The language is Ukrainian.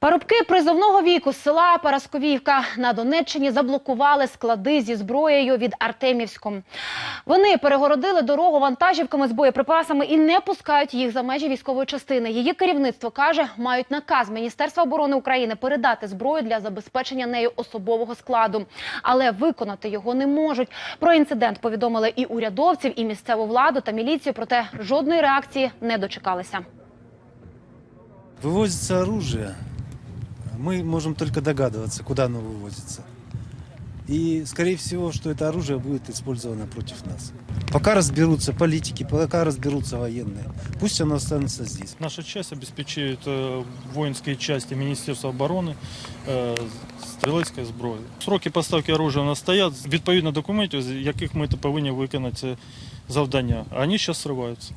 Парубки призовного віку з села Парасковівка на Донеччині заблокували склади зі зброєю від Артемівськом. Вони перегородили дорогу вантажівками з боєприпасами і не пускають їх за межі військової частини. Її керівництво каже, мають наказ Міністерства оборони України передати зброю для забезпечення нею особового складу, але виконати його не можуть. Про інцидент повідомили і урядовців, і місцеву владу та міліцію. Проте жодної реакції не дочекалися. Вывозится оружие. Мы можем только догадываться, куда оно вывозится. И, скорее всего, что это оружие будет использовано против нас. Пока разберутся политики, пока разберутся военные. Пусть оно останется здесь. Наша часть обеспечує е, воїнські частини Міністерства оборони е, стрілецькою зброєю. Сроки поставки оружия у нас стоять відповідно документів, з яких ми повинні виконати це завдання. А вони зараз зриваються.